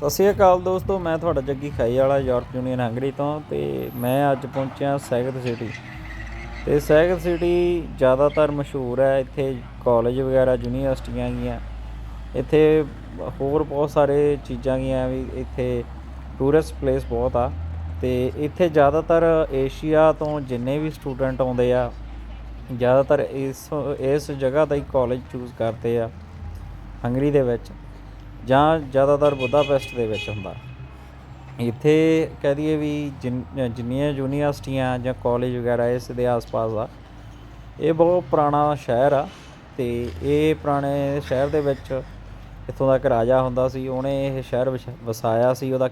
ਸਤਿ ਸ਼੍ਰੀ ਅਕਾਲ ਦੋਸਤੋ, ਮੈਂ ਤੁਹਾਡਾ ਜੱਗੀ ਖਾਈ ਵਾਲਾ, ਯੂਰਪ ਯੂਨੀਅਨ ਹੰਗਰੀ ਤੋਂ ਤੇ ਮੈਂ ਅੱਜ ਪਹੁੰਚਿਆ ਸੈਗਤ ਸਿਟੀ। ਤੇ ਸੈਗਤ ਸਿਟੀ ਜ਼ਿਆਦਾਤਰ ਮਸ਼ਹੂਰ ਹੈ, ਇੱਥੇ ਕਾਲਜ ਵਗੈਰਾ, ਯੂਨੀਵਰਸਿਟੀਆਂ ਗੀਆਂ ਇੱਥੇ ਹੋਰ ਬਹੁਤ ਸਾਰੇ ਚੀਜ਼ਾਂ ਗੀਆਂ ਵੀ ਇੱਥੇ ਟੂਰਿਸਟ ਪਲੇਸ ਬਹੁਤ ਆ। ਤੇ ਇੱਥੇ ਜ਼ਿਆਦਾਤਰ ਏਸ਼ੀਆ ਤੋਂ ਜਿੰਨੇ ਵੀ ਸਟੂਡੈਂਟ ਆਉਂਦੇ ਆ, ਜ਼ਿਆਦਾਤਰ ਇਸ ਇਸ ਜਗ੍ਹਾ ਦਾ ਹੀ ਕਾਲਜ ਚੂਜ਼ ਕਰਦੇ ਆ, ਹੰਗਰੀ ਦੇ ਵਿੱਚ। ਜਾਂ ਜ਼ਿਆਦਾਤਰ ਬੁਦਾਪੈਸਟ ਦੇ ਵਿੱਚ ਹੁੰਦਾ। ਇੱਥੇ ਕਹਿ ਦਈਏ ਵੀ ਜਿੰਨ- ਜਿੰਨੀਆਂ ਯੂਨੀਵਰਸਿਟੀਆਂ ਜਾਂ ਕਾਲਜ ਵਗੈਰਾ ਇਸ ਦੇ ਆਸ-ਪਾਸ ਆ, ਇਹ ਬਹੁਤ ਪੁਰਾਣਾ ਸ਼ਹਿਰ ਆ ਤੇ ਇਹ ਪੁਰਾਣੇ ਸ਼ਹਿਰ ਦੇ ਵਿੱਚ ਇੱਥੋਂ ਦਾ ਇੱਕ ਰਾਜਾ ਹੁੰਦਾ ਸੀ, ਉਹਨੇ ਇਹ ਸ਼ਹਿਰ ਵਸ- ਵਸਾਇਆ ਸੀ, ਉਹਦਾ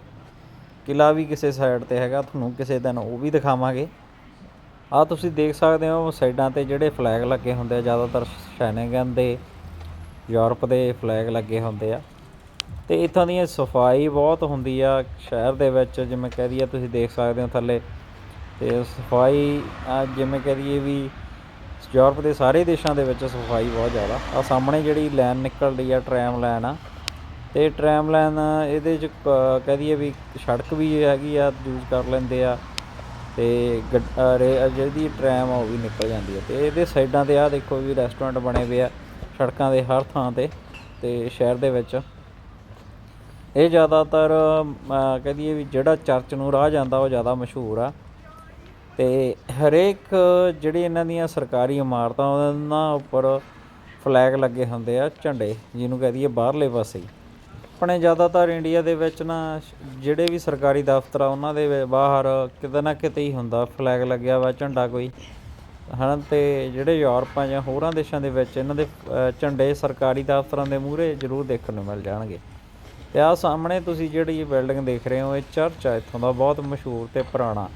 ਕਿਲਾ ਵੀ ਕਿਸੇ ਸਾਈਡ ਤੇ ਹੈਗਾ, ਤੁਹਾਨੂੰ ਕਿਸੇ ਦਿਨ ਉਹ ਵੀ ਦਿਖਾਵਾਂਗੇ। ਆ ਤੁਸੀਂ ਦੇਖ ਸਕਦੇ ਹੋ ਸਾਈਡਾਂ ਤੇ ਜਿਹੜੇ ਫਲੈਗ ਲੱਗੇ ਹੁੰਦੇ ਆ, ਜ਼ਿਆਦਾਤਰ ਸ਼ੈਨਗਨ ਦੇ, ਯੂਰਪ ਦੇ ਫਲੈਗ ਲੱਗੇ ਹੁੰਦੇ ਆ। ਤੇ ਇੱਥੋਂ ਦੀ ਸਫ਼ਾਈ ਬਹੁਤ ਹੁੰਦੀ ਆ ਸ਼ਹਿਰ ਦੇ ਵਿੱਚ ਜਿਵੇਂ ਕਹਿ ਦਈਏ ਤੁਸੀਂ ਦੇਖ ਸਕਦੇ ਹੋ ਥੱਲੇ। ਤੇ ਸਫ਼ਾਈ ਆ ਜਿਵੇਂ ਕਹਿ ਦਈਏ ਵੀ ਯੂਰਪ ਦੇ ਸਾਰੇ ਦੇਸ਼ਾਂ ਦੇ ਵਿੱਚ ਸਫ਼ਾਈ ਬਹੁਤ ਜ਼ਿਆਦਾ। ਆ ਸਾਹਮਣੇ ਜਿਹੜੀ ਲਾਈਨ ਨਿਕਲਦੀ ਆ ਟ੍ਰੈਮ ਲਾਈਨ ਆ। ਤੇ ਟ੍ਰੈਮ ਲਾਈਨ ਇਹਦੇ ਚ ਕ- ਕਹਿ ਦਈਏ ਵੀ ਸੜਕ ਵੀ ਹੈਗੀ ਆ ਯੂਜ਼ ਕਰ ਲੈਂਦੇ ਆ। ਤੇ ਗੱਡ- ਅ, ਰੇ- ਜਿਹੜੀ ਟ੍ਰੈਮ ਆ ਉਹ ਵੀ ਨਿਕਲ ਜਾਂਦੀ ਹੈ ਤੇ ਇਹਦੇ ਸਾਈਡਾਂ ਤੇ ਆ ਦੇਖੋ ਵੀ ਰੈਸਟੋਰੈਂਟ ਬਣੇ ਹੋਏ ਆ ਸੜਕਾਂ ਦੇ ਹਰ ਥਾਂ ਤੇ ਤੇ ਸ਼ਹਿਰ ਦੇ ਵਿੱਚ। ਇਹ ਜ਼ਿਆਦਾਤਰ ਕਹਿ ਦਈਏ ਵੀ ਜਿਹੜਾ ਚਰਚ ਨੂੰ ਰਾਹ ਜਾਂਦਾ ਉਹ ਜ਼ਿਆਦਾ ਮਸ਼ਹੂਰ ਆ। ਤੇ ਹਰੇਕ ਜਿਹੜੀ ਇਹਨਾਂ ਦੀਆਂ ਸਰਕਾਰੀ ਇਮਾਰਤਾਂ, ਉਹਨਾਂ ਉੱਪਰ ਫਲੈਗ ਲੱਗੇ ਹੁੰਦੇ ਆ ਝੰਡੇ, ਜਿਹਨੂੰ ਕਹਿ ਦਈਏ ਬਾਹਰਲੇ ਪਾਸੇ। ਆਪਣੇ ਜ਼ਿਆਦਾਤਰ ਇੰਡੀਆ ਦੇ ਵਿੱਚ ਨਾ, ਜਿਹੜੇ ਵੀ ਸਰਕਾਰੀ ਦਫ਼ਤਰ ਆ, ਉਹਨਾਂ ਦੇ ਬਾਹਰ ਕਿਤੇ ਨਾ ਕਿਤੇ ਹੀ ਹੁੰਦਾ ਫਲੈਗ ਲੱਗਿਆ ਵਾ, ਝੰਡਾ ਕੋਈ। ਹਨ, ਤੇ ਜਿਹੜੇ ਯੂਰਪ ਆ ਜਾਂ ਹੋਰਾਂ ਦੇਸ਼ਾਂ ਦੇ ਵਿੱਚ ਇਹਨਾਂ ਦੇ ਝੰਡੇ ਸਰਕਾਰੀ ਦਫ਼ਤਰਾਂ ਦੇ ਮੂਹਰੇ ਜ਼ਰੂਰ ਦੇਖਣ ਨੂੰ ਮਿਲ ਜਾਣਗੇ। ਤੇ ਆ ਸਾਹਮਣੇ ਤੁਸੀਂ ਜਿਹੜੀ ਇਹ ਬਿਲਡਿੰਗ ਦੇਖ ਰਹੇ ਹੋ, ਇਹ ਚਰਚ ਆ ਇੱਥੋਂ ਦਾ, ਬਹੁਤ ਮਸ਼ਹੂਰ ਤੇ ਪੁਰਾਣਾ।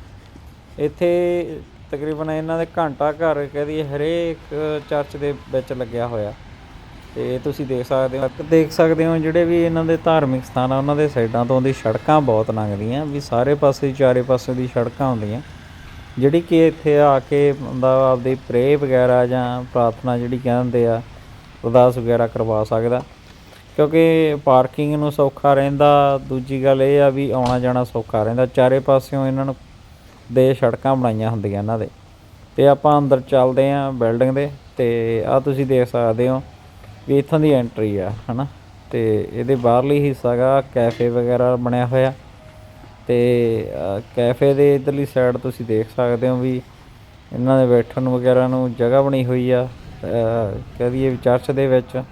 ਇੱਥੇ ਤਕਰੀਬਨ ਇਹਨਾਂ ਦੇ ਘੰਟਾ ਘਰ ਕਹਦੀ ਹਰੇਕ ਚਰਚ ਦੇ ਵਿੱਚ ਲੱਗਿਆ ਹੋਇਆ। ਤੇ ਤੁਸੀਂ ਦੇਖ ਸਕਦੇ ਹੋ, ਦੇਖ ਸਕਦੇ ਹੋ ਜਿਹੜੇ ਵੀ ਇਹਨਾਂ ਦੇ ਧਾਰਮਿਕ ਸਥਾਨ ਆ ਉਹਨਾਂ ਦੇ ਸਾਈਡਾਂ ਤੋਂ ਦੀ ਸੜਕਾਂ ਬਹੁਤ ਲੰਘਦੀਆਂ, ਵੀ ਸਾਰੇ ਪਾਸੇ, ਚਾਰੇ ਪਾਸੇ ਦੀ ਸੜਕਾਂ ਹੁੰਦੀਆਂ। ਜਿਹੜੀ ਕਿ ਇੱਥੇ ਆ ਕੇ ਬੰਦਾ ਆਪਦੀ ਪ੍ਰੇ ਵਗੈਰਾ ਜਾਂ ਪ੍ਰਾਰਥਨਾ ਜਿਹੜੀ ਕਹਿੰਦੇ ਆ ਅਰਦਾਸ ਵਗੈਰਾ ਕਰਵਾ ਸਕਦਾ। ਕਿਉਂਕਿ ਪਾਰਕਿੰਗ ਨੂੰ ਸੌਖਾ ਰਹਿੰਦਾ ਦੂਜੀ ਗੱਲ ਇਹ ਆ ਵੀ ਆਉਣਾ ਜਾਣਾ ਸੌਖਾ ਰਹਿੰਦਾ। ਚਾਰੇ ਪਾਸਿਓਂ ਇਹਨਾਂ ਨੂੰ ਦੇ ਸੜਕਾਂ ਬਣਾਈਆਂ ਹੁੰਦੀਆਂ ਇਹਨਾਂ ਦੇ। ਤੇ ਆਪਾਂ ਅੰਦਰ ਚੱਲਦੇ ਆਂ ਬਿਲਡਿੰਗ ਦੇ ਤੇ ਆ ਤੁਸੀਂ ਦੇਖ ਸਕਦੇ ਹੋ ਵੀ ਇੱਥੋਂ ਦੀ ਐਂਟਰੀ ਆ ਹਨਾ? ਤੇ ਇਹਦੇ ਬਾਹਰਲੀ ਹਿੱਸਾ ਗਾ ਕੈਫੇ ਵਗੈਰਾ ਬਣਿਆ ਹੋਇਆ। ਤੇ ਕੈਫੇ ਦੇ ਇਧਰਲੀ ਸਾਈਡ ਤੁਸੀਂ ਦੇਖ ਸਕਦੇ ਹੋ ਵੀ ਇਹਨਾਂ ਦੇ ਬੈਠਣ ਵਗੈਰਾ ਨੂੰ ਜਗ੍ਹਾ ਬਣੀ ਹੋਈ ਆ ਅ, ਕਹਿ ਦਈਏ ਵੀ ਚਰਚ ਦੇ ਵਿੱਚ।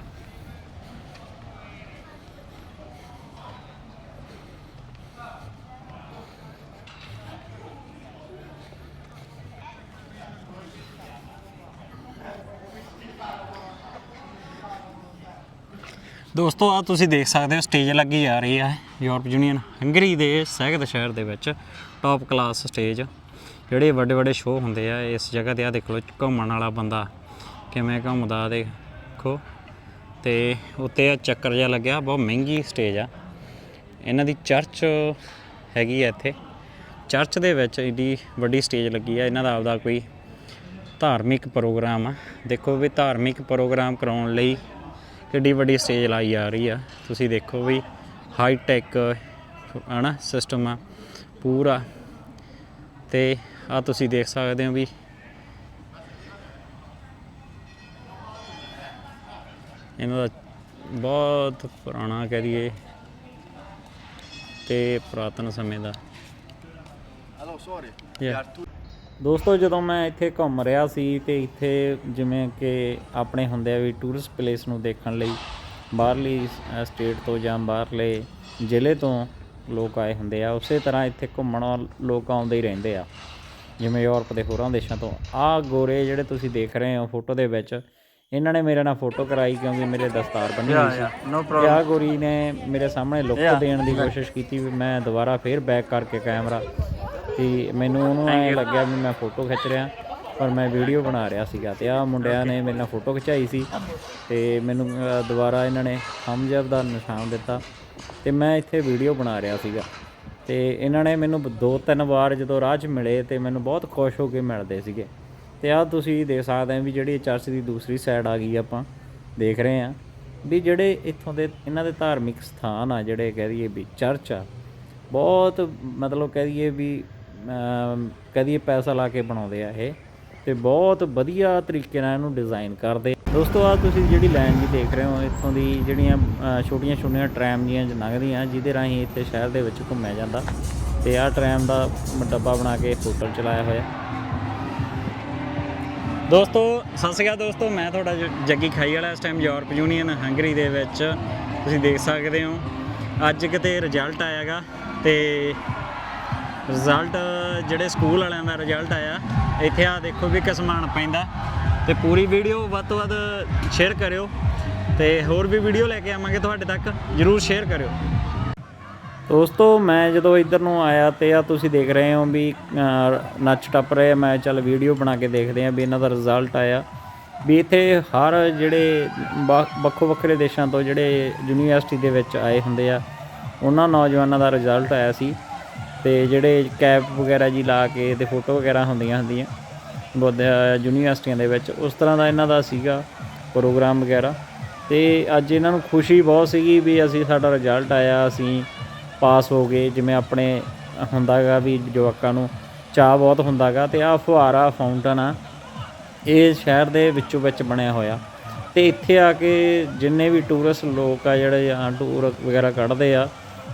ਦੋਸਤੋ ਆ ਤੁਸੀਂ ਦੇਖ ਸਕਦੇ ਹੋ ਸਟੇਜ ਲੱਗੀ ਆ ਰਹੀ ਹੈ ਯੂਰਪ ਯੂਨੀਅਨ ਹੰਗਰੀ ਦੇ ਸੈਗਦ ਸ਼ਹਿਰ ਦੇ ਵਿੱਚ ਟੌਪ ਕਲਾਸ ਸਟੇਜ ਜਿਹੜੇ ਵੱਡੇ ਵੱਡੇ ਸ਼ੋਅ ਹੁੰਦੇ ਆ, ਇਸ ਜਗ੍ਹਾ ਤੇ ਆ ਦੇਖ ਲਓ, ਘੁੰਮਣ ਵਾਲਾ ਬੰਦਾ ਕਿਵੇਂ ਘੁੰਮਦਾ, ਦੇਖੋ। ਤੇ ਉੱਤੇ ਆ ਚੱਕਰ ਜਿਹਾ ਲੱਗਿਆ, ਬਹੁਤ ਮਹਿੰਗੀ ਸਟੇਜ ਆ। ਇਹਨਾਂ ਦੀ ਚਰਚ ਹੈਗੀ ਆ ਇੱਥੇ। ਚਰਚ ਦੇ ਵਿੱਚ ਏਡੀ ਵੱਡੀ ਸਟੇਜ ਲੱਗੀ ਆ, ਇਹਨਾਂ ਦਾ ਆਪਦਾ ਕੋਈ ਧਾਰਮਿਕ ਪ੍ਰੋਗਰਾਮ ਆ। ਦੇਖੋ ਵੀ ਧਾਰਮਿਕ ਪ੍ਰੋਗਰਾਮ ਕਰਾਉਣ ਲਈ ਕਿੱਡੀ ਵੱਡੀ ਸਟੇਜ ਲਾਈ ਜਾ ਰਹੀ ਆ। ਤੁਸੀਂ ਦੇਖੋ ਵੀ ਹਾਈ ਟੈਕ ਹਨਾ ਸਿਸਟਮ ਆ ਪੂਰਾ। ਤੇ ਆ ਤੁਸੀਂ ਦੇਖ ਸਕਦੇ ਹੋ ਵੀ ਇਹਨਾਂ ਦਾ ਬਹੁਤ ਪੁਰਾਣਾ ਕਹਿ ਦਈਏ ਤੇ ਪੁਰਾਤਨ ਸਮੇਂ ਦਾ। Yeah. ਦੋਸਤੋ ਜਦੋਂ ਮੈਂ ਇੱਥੇ ਘੁੰਮ ਰਿਹਾ ਸੀ ਤੇ ਇੱਥੇ ਜਿਵੇਂ ਕਿ ਆਪਣੇ ਹੁੰਦੇ ਆ ਵੀ ਟੂਰਿਸਟ ਪਲੇਸ ਨੂੰ ਦੇਖਣ ਲਈ ਬਾਹਰਲੀ ਸਟੇਟ ਤੋਂ ਜਾਂ ਬਾਹਰਲੇ ਜ਼ਿਲ੍ਹੇ ਤੋਂ ਲੋਕ ਆਏ ਹੁੰਦੇ ਆ ਉਸੇ ਤਰ੍ਹਾਂ ਇੱਥੇ ਘੁੰਮਣ ਲੋਕ ਆਉਂਦੇ ਹੀ ਰਹਿੰਦੇ ਆ। ਜਿਵੇਂ ਯੂਰਪ ਦੇ ਹੋਰਾਂ ਦੇਸ਼ਾਂ ਤੋਂ। ਆਹ ਗੋਰੇ ਜਿਹੜੇ ਤੁਸੀਂ ਦੇਖ ਰਹੇ ਹੋ ਫੋਟੋ ਦੇ ਵਿੱਚ ਇਹਨਾਂ ਨੇ ਮੇਰੇ ਨਾਲ ਫੋਟੋ ਕਰਾਈ ਕਿਉਂਕਿ ਮੇਰੇ ਦਸਤਾਰ ਬੰਨੀ ਹੋਈ ਸੀ। ਨੋ ਗੋਰੀ ਨੇ ਮੇਰੇ ਸਾਹਮਣੇ ਲੁੱਕ ਦੇਣ ਦੀ ਕੋਸ਼ਿਸ਼ ਕੀਤੀ ਵੀ ਮੈਂ ਦੁਬਾਰਾ ਫੇਰ ਬੈਕ ਕਰਕੇ ਕੈਮਰਾ। ਤੇ ਮੈਨੂੰ ਉਹਨੂੰ ਐ ਲੱਗਿਆ ਵੀ ਮੈਂ ਫੋਟੋ ਖਿੱਚ ਰਿਹਾ ਪਰ ਮੈਂ ਵੀਡੀਓ ਬਣਾ ਰਿਹਾ ਸੀਗਾ ਤੇ ਆਹ ਮੁੰਡਿਆਂ ਨੇ ਮੇਰੇ ਨਾਲ ਫੋਟੋ ਖਿਚਾਈ ਸੀ ਤੇ ਮੈਨੂੰ ਦੁਬਾਰਾ ਇਹਨਾਂ ਨੇ up ਦਾ ਨਿਸ਼ਾਨ ਦਿੱਤਾ ਤੇ ਮੈਂ ਇੱਥੇ ਵੀਡੀਓ ਬਣਾ ਰਿਹਾ ਸੀਗਾ ਤੇ ਇਹਨਾਂ ਨੇ ਮੈਨੂੰ ਦੋ ਤਿੰਨ ਵਾਰ ਜਦੋਂ ਰਾਹ 'ਚ ਮਿਲੇ ਤੇ ਮੈਨੂੰ ਬਹੁਤ ਖੁਸ਼ ਹੋ ਕੇ ਮਿਲਦੇ ਸੀਗੇ ਤੇ ਆਹ ਤੁਸੀਂ ਦੇਖ ਸਕਦੇ ਆ ਵੀ ਜਿਹੜੀ ਚਰਚ ਦੀ ਦੂਸਰੀ ਸਾਈਡ ਆ ਗਈ ਆਪਾਂ ਦੇਖ ਰਹੇ ਆ ਵੀ ਜਿਹੜੇ ਇੱਥੋਂ ਦੇ ਇਹਨਾਂ ਦੇ ਧਾਰਮਿਕ ਸਥਾਨ ਆ ਜਿਹੜੇ ਕਹਿ ਦਈਏ ਵੀ ਚਰਚ ਆ ਬਹੁਤ ਮਤਲਬ ਕਹਿ ਦਈਏ ਵੀ ਕਦੀ ਪੈਸਾ ਲਾ ਕੇ ਬਣਾਉਂਦੇ ਆ ਇਹ ਤੇ ਬਹੁਤ ਵਧੀਆ ਤਰੀਕੇ ਨਾਲ ਇਹਨੂੰ ਡਿਜ਼ਾਈਨ ਕਰਦੇ। ਦੋਸਤੋ ਆ ਤੁਸੀਂ ਜਿਹੜੀ ਲਾਈਨ ਵੀ ਦੇਖ ਰਹੇ ਹੋ, ਇੱਥੋਂ ਦੀ ਜਿਹੜੀਆਂ ਛੋਟੀਆਂ ਛੋਟੀਆਂ ਟ੍ਰੈਮ ਦੀਆਂ ਲੰਘਦੀਆਂ, ਜਿਹਦੇ ਰਾਹੀਂ ਇੱਥੇ ਸ਼ਹਿਰ ਦੇ ਵਿੱਚ ਘੁੰਮਿਆ ਜਾਂਦਾ। ਤੇ ਆਹ ਟ੍ਰੈਮ ਦਾ ਡੱਬਾ ਬਣਾ ਕੇ ਹੋਟਲ ਚਲਾਇਆ ਹੋਇਆ। ਦੋਸਤੋ, ਸਤਿ ਸ਼੍ਰੀ ਅਕਾਲ ਦੋਸਤੋ, ਮੈਂ ਤੁਹਾਡਾ ਜ- ਜੱਗੀ ਖਾਈ ਵਾਲਾ ਇਸ ਟਾਈਮ ਯੂਰਪ ਯੂਨੀਅਨ ਹੰਗਰੀ ਦੇ ਵਿੱਚ। ਤੁਸੀਂ ਦੇਖ ਸਕਦੇ ਹੋ, ਅੱਜ ਕਿਤੇ ਰਿਜ਼ਲਟ ਆਇਆਗਾ ਤੇ ਰਿਜ਼ਲਟ ਜਿਹੜੇ ਸਕੂਲ ਵਾਲਿਆਂ ਦਾ ਰਿਜ਼ਲਟ ਆਇਆ, ਇੱਥੇ ਆ ਦੇਖੋ ਵੀ ਕਿਸਮਾਨ ਪੈਂਦਾ। ਤੇ ਪੂਰੀ ਵੀਡੀਓ ਵੱਧ ਤੋਂ ਵੱਧ ਸ਼ੇਅਰ ਕਰਿਓ ਤੇ ਹੋਰ ਵੀ ਵੀਡੀਓ ਲੈ ਕੇ ਆਵਾਂਗੇ ਤੁਹਾਡੇ ਤੱਕ, ਜਰੂਰ ਸ਼ੇਅਰ ਕਰਿਓ। ਦੋਸਤੋ, ਮੈਂ ਜਦੋਂ ਇੱਧਰ ਨੂੰ ਆਇਆ ਤੇ ਆ ਤੁਸੀਂ ਦੇਖ ਰਹੇ ਹੋ ਵੀ ਨੱਚ ਟੱਪ ਰਹੇ ਆ। ਮੈਂ ਚੱਲ ਵੀਡੀਓ ਬਣਾ ਕੇ ਦੇਖਦੇ ਆ ਵੀ ਇਹਨਾਂ ਦਾ ਰਿਜ਼ਲਟ ਆਇਆ। ਵੀ ਇੱਥੇ ਹਰ ਜਿਹੜੇ ਵਾ- ਵੱਖੋ ਵੱਖਰੇ ਦੇਸ਼ਾਂ ਤੋਂ ਜਿਹੜੇ ਯੂਨੀਵਰਸਿਟੀ ਦੇ ਵਿੱਚ ਆਏ ਹੁੰਦੇ ਆ, ਉਹਨਾਂ ਨੌਜਵਾਨਾਂ ਦਾ ਰਿਜ਼ਲਟ ਆਇਆ ਸੀ। ਤੇ ਜਿਹੜੇ ਕੈਪ ਵਗੈਰਾ ਜੀ ਲਾ ਕੇ ਤੇ ਫੋਟੋ ਵਗੈਰਾ ਹੁੰਦੀਆਂ ਹੁੰਦੀਆਂ ਬੁੱਧ ਯੂਨੀਵਰਸਿਟੀਆਂ ਦੇ ਵਿੱਚ, ਉਸ ਤਰ੍ਹਾਂ ਦਾ ਇਹਨਾਂ ਦਾ ਸੀਗਾ ਪ੍ਰੋਗਰਾਮ ਵਗੈਰਾ। ਤੇ ਅੱਜ ਇਹਨਾਂ ਨੂੰ ਖੁਸ਼ੀ ਬਹੁਤ ਸੀਗੀ ਵੀ ਅਸੀਂ ਸਾਡਾ ਰਿਜ਼ਲਟ ਆਇਆ, ਅਸੀਂ ਪਾਸ ਹੋ ਗਏ। ਜਿਵੇਂ ਆਪਣੇ ਹੁੰਦਾਗਾ ਵੀ ਜਵਾਕਾਂ ਨੂੰ ਚਾਹ ਬਹੁਤ ਹੁੰਦਾਗਾ ਤੇ ਆਹ ਫੁਹਾਰਾ ਫਾਊਂਟਨ ਆ, ਇਹ ਸ਼ਹਿਰ ਦੇ ਵਿੱਚੋਂ ਵਿੱਚ ਬਣਿਆ ਹੋਇਆ। ਤੇ ਇੱਥੇ ਆ ਕੇ ਜਿੰਨੇ ਵੀ ਟੂਰਿਸਟ ਲੋਕ ਆ, ਜਿਹੜੇ ਜਾਂ ਟੂਰ ਵਗੈਰਾ ਕੱਢਦੇ ਆ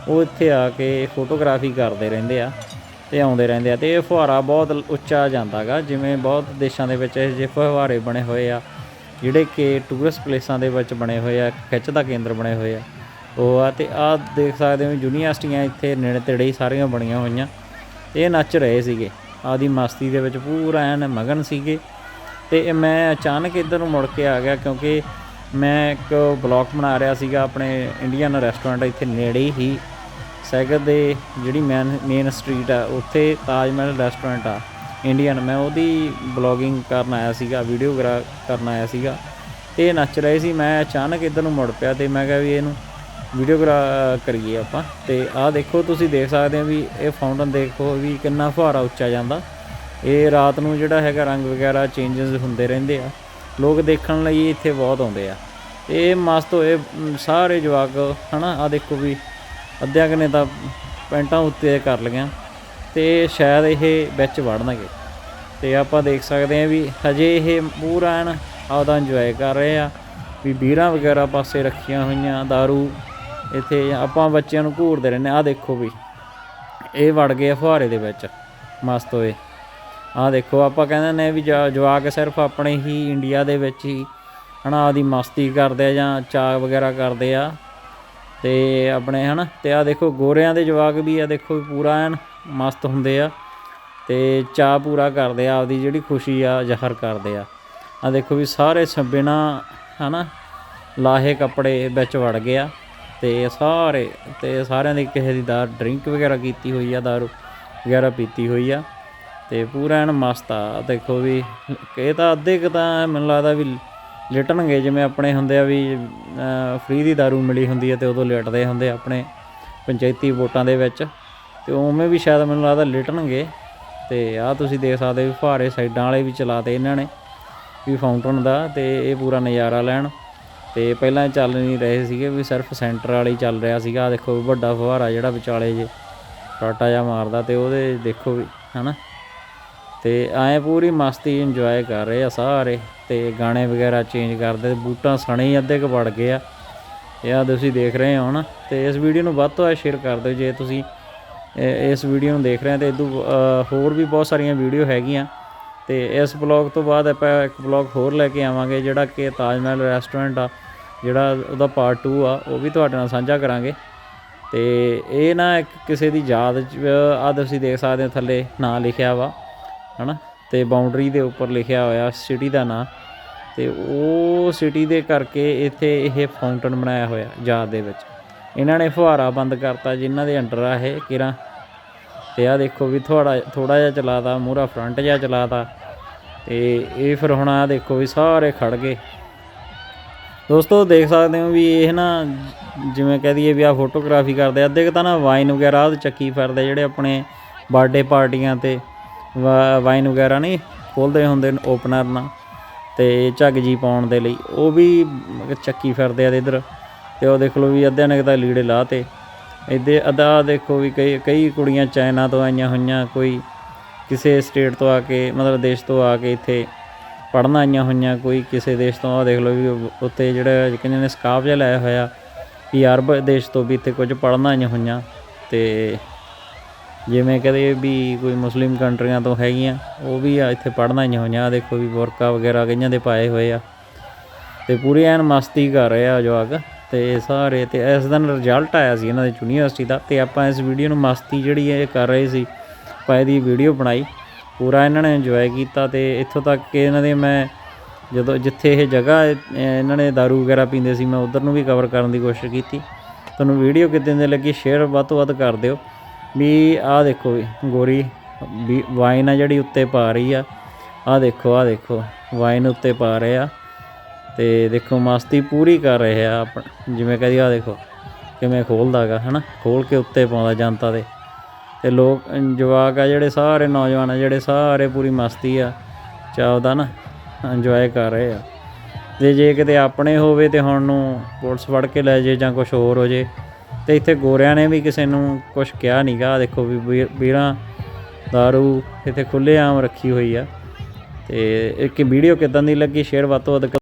ਉਹ ਇੱਥੇ ਆ ਕੇ ਫੋਟੋਗ੍ਰਾਫੀ ਕਰਦੇ ਰਹਿੰਦੇ ਆ ਤੇ ਆਉਂਦੇ ਰਹਿੰਦੇ ਆ ਤੇ ਇਹ ਫੁਹਾਰਾ ਬਹੁਤ ਉੱਚਾ ਜਾਂਦਾਗਾ, ਜਿਵੇਂ ਬਹੁਤ ਦੇਸ਼ਾਂ ਦੇ ਵਿੱਚ ਇਹ ਜਿਹੇ ਫੁਹਾਰੇ ਬਣੇ ਹੋਏ ਆ, ਜਿਹੜੇ ਕਿ ਟੂਰਿਸਟ ਪਲੇਸਾਂ ਦੇ ਵਿੱਚ ਬਣੇ ਹੋਏ ਆ ਖਿੱਚ ਦਾ ਕੇਂਦਰ ਬਣੇ ਹੋਏ ਆ। ਉਹ ਆ ਤੇ ਆ ਦੇਖ ਸਕਦੇ ਹੋ ਯੂਨੀਵਰਸਿਟੀਆਂ ਇੱਥੇ ਨੇੜੇ ਤੇੜੇ ਹੀ ਸਾਰੀਆਂ ਬਣੀਆਂ ਹੋਈਆਂ। ਤੇ ਇਹ ਨੱਚ ਰਹੇ ਸੀਗੇ। ਆਦੀ ਮਸਤੀ ਦੇ ਵਿੱਚ ਪੂਰਾ ਐਨ ਮਗਨ ਸੀਗੇ। ਤੇ ਮੈਂ ਅਚਾਨਕ ਇੱਧਰ ਨੂੰ ਮੁੜ ਕੇ ਆ ਗਿਆ ਕਿਉਂਕਿ ਮੈਂ ਇੱਕ ਬਲੌਗ ਬਣਾ ਰਿਹਾ ਸੀਗਾ ਆਪਣੇ ਇੰਡੀਅਨ ਰੈਸਟੋਰੈਂਟ ਇੱਥੇ ਨੇੜੇ ਹੀ। ਸੈਕਰ ਦੇ ਜਿਹੜੀ ਮੇਨ ਮੇਨ ਸਟਰੀਟ ਆ, ਉੱਥੇ ਤਾਜ ਮਹਿਲ ਰੈਸਟੋਰੈਂਟ ਆ ਇੰਡੀਅਨ ਮੈਂ ਉਹਦੀ ਬਲੌਗਿੰਗ ਕਰਨ ਆਇਆ ਸੀਗਾ ਵੀਡੀਓ ਕਰਨ ਆਇਆ ਸੀਗਾ, ਤੇ ਇਹ ਨੱਚ ਰਹੇ ਸੀ। ਮੈਂ ਅਚਾਨਕ ਇੱਧਰ ਨੂੰ ਮੁੜ ਪਿਆ ਤੇ ਮੈਂ ਕਿਹਾ ਵੀ ਇਹਨੂੰ ਵੀਡੀਓ ਕਰੀਏ ਆਪਾਂ। ਤੇ ਆਹ ਦੇਖੋ, ਤੁਸੀਂ ਦੇਖ ਸਕਦੇ ਹੋ ਵੀ ਇਹ ਫਾਊਂਟਨ ਦੇਖੋ ਵੀ ਕਿੰਨਾ ਫੁਹਾਰਾ ਉੱਚਾ ਜਾਂਦਾ। ਇਹ ਰਾਤ ਨੂੰ ਜਿਹੜਾ ਹੈਗਾ, ਰੰਗ ਵਗੈਰਾ ਚੇਂਜਸ ਹੁੰਦੇ ਰਹਿੰਦੇ ਆ। ਲੋਕ ਦੇਖਣ ਲਈ ਇੱਥੇ ਬਹੁਤ ਆਉਂਦੇ ਆ। ਇਹ ਮਸਤ ਹੋਏ, ਸਾਰੇ ਜਵਾਕ, ਹਨਾ ਆ ਦੇਖੋ ਵੀ ਅੱਧਿਆਂ ਕਨੇ ਤਾਂ ਪੈਂਟਾਂ ਉੱਤੇ ਕਰ ਲਈਆਂ ਤੇ ਸ਼ਾਇਦ ਇਹ ਵਿੱਚ ਵੜਨਗੇ। ਤੇ ਆਪਾਂ ਦੇਖ ਸਕਦੇ ਹਾਂ ਵੀ ਹਜੇ ਇਹ ਪੂਰਾ ਐਨ ਆਪਦਾ ਇੰਜੋਏ ਕਰ ਰਹੇ ਆ, ਵੀ ਬੀਰਾਂ ਵਗੈਰਾ ਪਾਸੇ ਰੱਖੀਆਂ ਹੋਈਆਂ दारू ਇੱਥੇ ਆਪਾਂ ਬੱਚਿਆਂ ਨੂੰ ਘੂਰਦੇ ਰਹਿੰਦੇ ਆ ਦੇਖੋ ਵੀ, ਇਹ ਵੜ ਗਏ ਫੁਹਾਰੇ ਦੇ ਵਿੱਚ, ਮਸਤ ਹੋਏ। ਆਹ ਦੇਖੋ, ਆਪਾਂ ਕਹਿੰਦੇ ਨੇ ਵੀ ਜਾ- ਜਵਾਕ ਸਿਰਫ ਆਪਣੇ ਹੀ ਇੰਡੀਆ ਦੇ ਵਿੱਚ ਹੀ ਹਨਾ ਆਦੀ ਮਸਤੀ ਕਰਦੇ ਆ ਜਾਂ ਚਾਹ ਵਗੈਰਾ ਕਰਦੇ ਆ। ਤੇ ਆਪਣੇ ਹਨਾ, ਤੇ ਆ ਦੇਖੋ ਗੋਰਿਆਂ ਦੇ ਜਵਾਕ ਵੀ ਆ, ਦੇਖੋ ਵੀ ਪੂਰਾ ਐਨ ਮਸਤ ਹੁੰਦੇ ਆ। ਤੇ ਚਾਹ ਪੂਰਾ ਕਰਦੇ ਆ, ਆਪਦੀ ਜਿਹੜੀ ਖੁਸ਼ੀ ਆ, ਜ਼ਾਹਰ ਕਰਦੇ ਆ। ਆ ਦੇਖੋ ਵੀ ਸਾਰੇ ਸੱਬਿਨਾ ਹਨਾ, ਲਾਹੇ ਕੱਪੜੇ ਵਿੱਚ ਵੜ ਗਿਆ। ਤੇ ਸਾਰੇ, ਤੇ ਸਾਰਿਆਂ ਦੀ ਕਿਸੇ ਦੀ ਦਾ ਡਰਿੰਕ ਵਗੈਰਾ ਕੀਤੀ ਹੋਈ ਆ, ਦਾਰੂ ਵਗੈਰਾ ਪੀਤੀ ਹੋਈ ਆ। ਤੇ ਪੂਰਾ ਐਨ ਮਸਤ ਆ। ਦੇਖੋ ਵੀ, ਇਹ ਤਾਂ ਅੱਧੇ ਕੁ ਤਾਂ ਮੈਨੂੰ ਲੱਗਦਾ ਵੀ ਲਿਟਣਗੇ, ਜਿਵੇਂ ਆਪਣੇ ਹੁੰਦੇ ਆ ਵੀ ਫ੍ਰੀ ਦੀ ਦਾਰੂ ਮਿਲੀ ਹੁੰਦੀ ਹੈ ਤੇ ਉਦੋਂ ਲਿਟਦੇ ਹੁੰਦੇ ਆਪਣੇ ਪੰਚਾਇਤੀ ਵੋਟਾਂ ਦੇ ਵਿੱਚ। ਤੇ ਉਵੇਂ ਵੀ ਸ਼ਾਇਦ ਮੈਨੂੰ ਲੱਗਦਾ ਲਿਟਣਗੇ ਤੇ ਆਹ ਤੁਸੀਂ ਦੇਖ ਸਕਦੇ ਵੀ ਫੁਹਾਰੇ ਸਾਈਡਾਂ ਵਾਲੇ ਵੀ ਚਲਾਤੇ ਇਹਨਾਂ ਨੇ ਵੀ ਫਾਊਂਟਨ ਦਾ ਤੇ ਇਹ ਪੂਰਾ ਨਜ਼ਾਰਾ ਲੈਣ। ਤੇ ਪਹਿਲਾਂ ਚੱਲ ਨਹੀਂ ਰਹੇ ਸੀਗੇ ਵੀ ਸਿਰਫ ਸੈਂਟਰ ਵਾਲੇ ਚੱਲ ਰਿਹਾ ਸੀਗਾ। ਆਹ ਦੇਖੋ ਵੱਡਾ ਫੁਹਾਰਾ ਜਿਹੜਾ ਵਿਚਾਲੇ ਜੇ ਟਾਟਾ ਜਿਹਾ ਮਾਰਦਾ ਤੇ ਉਹਦੇ ਦੇਖੋ ਵੀ, ਹਨਾ? ਤੇ ਐਂ ਪੂਰੀ ਮਸਤੀ ਇੰਜੋਏ ਕਰ ਰਹੇ ਆ ਸਾਰੇ ਤੇ ਗਾਣੇ ਵਗੈਰਾ ਚੇਂਜ ਕਰਦੇ ਬੂਟਾਂ ਸਣੇ ਹੀ ਅੱਧੇ ਕੁ ਵੜ ਗਏ ਆ। ਇਹ ਆ ਤੁਸੀਂ ਦੇਖ ਰਹੇ ਹੋ ਨਾ ਤੇ ਇਸ ਵੀਡੀਓ ਨੂੰ ਵੱਧ ਤੋਂ ਵੱਧ ਸ਼ੇਅਰ ਕਰ ਦਿਓ ਜੇ ਤੁਸੀਂ ਇਸ ਵੀਡੀਓ ਨੂੰ ਦੇਖ ਰਹੇ ਹੋ ਤੇ ਇਦੋਂ ਹੋਰ ਵੀ ਬਹੁਤ ਸਾਰੀਆਂ ਵੀਡੀਓ ਹੈਗੀਆਂ। ਤੇ ਇਸ ਬਲੌਗ ਤੋਂ ਬਾਅਦ ਆਪਾਂ ਇੱਕ ਬਲੌਗ ਹੋਰ ਲੈ ਕੇ ਆਵਾਂਗੇ ਜਿਹੜਾ ਕਿ ਤਾਜ ਮਹਿਲ ਰੈਸਟੋਰੈਂਟ ਆ, ਜਿਹੜਾ ਉਹਦਾ ਪਾਰਟ 2 ਆ, ਉਹ ਵੀ ਤੁਹਾਡੇ ਨਾਲ ਸਾਂਝਾ ਕਰਾਂਗੇ। ਤੇ ਇਹ ਨਾ ਇੱਕ ਕਿਸੇ ਦੀ ਯਾਦ ਚ ਆ ਤੁਸੀਂ ਦੇਖ ਸਕਦੇ ਹੋ ਥੱਲੇ ਨਾਂ ਲਿਖਿਆ ਵਾ। ਹਨਾ? ਤੇ ਬਾਉਂਡਰੀ ਦੇ ਉੱਪਰ ਲਿਖਿਆ ਹੋਇਆ ਸਿਟੀ ਦਾ ਨਾਂ। ਤੇ ਉਹ ਸਿਟੀ ਦੇ ਕਰਕੇ ਇੱਥੇ ਇਹ ਫਾਊਂਟਨ ਬਣਾਇਆ ਹੋਇਆ, ਯਾਦ ਦੇ ਵਿੱਚ। ਇਹਨਾਂ ਨੇ ਫੁਹਾਰਾ ਬੰਦ ਕਰਤਾ, ਜਿਨ੍ਹਾਂ ਦੇ ਅੰਡਰ ਆ ਇਹ ਕਿਰਾਂ। ਤੇ ਆ ਦੇਖੋ ਵੀ ਥੋੜਾ ਥੋੜਾ ਜਿਹਾ ਚਲਾਤਾ ਮੂਰਾ ਫਰੰਟ ਜਿਹਾ ਚਲਾਤਾ। ਤੇ ਇਹ ਫਿਰ ਹੁਣ ਆ ਦੇਖੋ ਵੀ ਸਾਰੇ ਖੜ ਗਏ। ਦੋਸਤੋ, ਦੇਖ ਸਕਦੇ ਹੋ ਵੀ ਇਹ ਨਾ, ਜਿਵੇਂ ਕਹਿ ਦਈਏ ਵੀ ਆ ਫੋਟੋਗ੍ਰਾਫੀ ਕਰਦੇ ਅੱਧੇ ਕੁ ਤਾਂ ਨਾ ਵਾਈਨ ਵਗੈਰਾ ਚੱਕੀ ਫਿਰਦੇ ਜਿਹੜੇ ਆਪਣੇ ਬਰਥਡੇ ਪਾਰਟੀਆਂ ਤੇ। ਵਾਈਨ ਵਗੈਰਾ ਨਹੀਂ, ਖੋਲਦੇ ਹੁੰਦੇ ਨੇ ਓਪਨਰ ਨਾਲ ਤੇ ਝੱਗ ਜੀ ਪਾਉਣ ਦੇ ਲਈ। ਉਹ ਵੀ ਚੱਕੀ ਫਿਰਦੇ ਆ ਤੇ ਇੱਧਰ। ਤੇ ਉਹ ਦੇਖ ਲਓ ਵੀ ਅੱਧਿਆਂ ਨੇ ਤਾਂ ਲੀੜੇ ਲਾਤੇ। ਇੱਥੇ ਅੱਧਾ ਦੇਖੋ ਵੀ ਕਈ ਕਈ ਕੁੜੀਆਂ ਚਾਈਨਾ ਤੋਂ ਆਈਆਂ ਹੋਈਆਂ, ਕੋਈ ਕਿਸੇ ਸਟੇਟ ਤੋਂ ਆ ਕੇ, ਮਤਲਬ ਦੇਸ਼ ਤੋਂ ਆ ਕੇ ਇੱਥੇ ਪੜ੍ਹਨ ਆਈਆਂ ਹੋਈਆਂ, ਕੋਈ ਕਿਸੇ ਦੇਸ਼ ਤੋਂ। ਆ ਦੇਖ ਲਓ ਵੀ ਉਹ- ਉੱਤੇ ਜਿਹੜਾ ਕਹਿੰਦੇ ਨੇ ਸਕਾਫ ਜਿਹਾ ਲਾਇਆ ਹੋਇਆ, ਵੀ ਅਰਬ ਦੇਸ਼ ਤੋਂ ਵੀ ਇੱਥੇ ਕੁਝ ਪੜ੍ਹਨ ਆਈਆਂ ਹੋਈਆਂ। ਤੇ ਜਿਵੇਂ ਕਦੇ ਵੀ ਕੋਈ ਮੁਸਲਿਮ ਕੰਟਰੀਆਂ ਤੋਂ ਹੈਗੀਆਂ, ਉਹ ਵੀ ਆ ਇੱਥੇ ਪੜ੍ਹਨ ਆਈਆਂ ਹੋਈਆਂ। ਆਹ ਦੇਖੋ ਵੀ ਬੁਰਕਾ ਵਗੈਰਾ ਕਈਆਂ ਦੇ ਪਾਏ ਹੋਏ ਆ। ਤੇ ਪੂਰੀ ਐਨ ਮਸਤੀ ਕਰ ਰਹੇ ਆ ਜਵਾਕ। ਤੇ ਸਾਰੇ, ਤੇ ਇਸ ਦਿਨ ਰਿਜ਼ਲਟ ਆਇਆ ਸੀ ਇਹਨਾਂ ਦੇ ਯੂਨੀਵਰਸਿਟੀ ਦਾ। ਤੇ ਆਪਾਂ ਇਸ ਵੀਡੀਓ ਨੂੰ ਮਸਤੀ ਜਿਹੜੀ ਹੈ ਇਹ ਕਰ ਰਹੇ ਸੀ, ਆਪਾਂ ਇਹਦੀ ਵੀਡੀਓ ਬਣਾਈ। ਪੂਰਾ ਇਹਨਾਂ ਨੇ ਇੰਜੋਏ ਕੀਤਾ ਤੇ ਇੱਥੋਂ ਤੱਕ ਕਿ ਇਹਨਾਂ ਦੇ ਮੈਂ ਜਦੋਂ ਜਿੱਥੇ ਇਹ ਜਗ੍ਹਾ ਇਹਨਾਂ ਨੇ दारू ਵਗੈਰਾ ਪੀਂਦੇ ਸੀ, ਮੈਂ ਉਧਰ ਨੂੰ ਵੀ ਕਵਰ ਕਰਨ ਦੀ ਕੋਸ਼ਿਸ਼ ਕੀਤੀ। ਤੁਹਾਨੂੰ ਵੀਡੀਓ ਕਿਤੇ ਦੀ ਲੱਗੀ ਸ਼ੇਅਰ ਵੱਧ ਤੋਂ ਵੱਧ ਕਰ ਦਿਓ। ਵੀ ਆਹ ਦੇਖੋ ਵੀ, ਗੋਰੀ, ਵੀ ਵਾਈਨ ਆ ਜਿਹੜੀ ਉੱਤੇ ਪਾ ਰਹੀ ਆ। ਆਹ ਦੇਖੋ ਆਹ ਦੇਖੋ, ਵਾਈਨ ਉੱਤੇ ਪਾ ਰਹੇ ਆ। ਤੇ ਦੇਖੋ, ਮਸਤੀ ਪੂਰੀ ਕਰ ਰਹੇ ਆ ਆਪਣ, ਜਿਵੇਂ ਕਹਦੀ ਆ ਦੇਖੋ, ਕਿਵੇਂ ਖੋਲਦਾਗਾ ਹਨਾ? ਖੋਲ ਕੇ ਉੱਤੇ ਪਾਉਂਦਾ ਜਨਤਾ ਦੇ। ਤੇ ਲੋਕ, ਜਵਾਕ ਆ ਜਿਹੜੇ, ਸਾਰੇ ਨੌਜਵਾਨ ਆ ਜਿਹੜੇ, ਸਾਰੇ ਪੂਰੀ ਮਸਤੀ ਆ ਚਾਹਦਾ ਨਾ ਇੰਜੋਏ ਕਰ ਰਹੇ ਆ। ਤੇ ਜੇ ਕਿਤੇ ਆਪਣੇ ਹੋਵੇ ਤੇ ਹੁਣ ਨੂੰ ਪੁਲਿਸ ਫੜ ਕੇ ਲੈ ਜੇ ਜਾਂ ਕੁਝ ਹੋਰ ਹੋ ਜੇ ਤੇ ਇੱਥੇ ਗੋਰਿਆਂ ਨੇ ਵੀ ਕਿਸੇ ਨੂੰ ਕੁਝ ਕਿਹਾ ਨਹੀਂਗਾ ਦੇਖੋ ਵੀ ਵੀਰ- ਵੀਰਾਂ दारू ਇੱਥੇ ਖੁੱਲੇ ਆਮ ਰੱਖੀ ਹੋਈ ਆ। ਤੇ ਇੱਕ ਵੀਡੀਓ ਕਿਦਾਂ ਦੀ ਲੱਗੀ? ਸ਼ੇਅਰ ਵੱਧ ਤੋਂ ਵੱਧ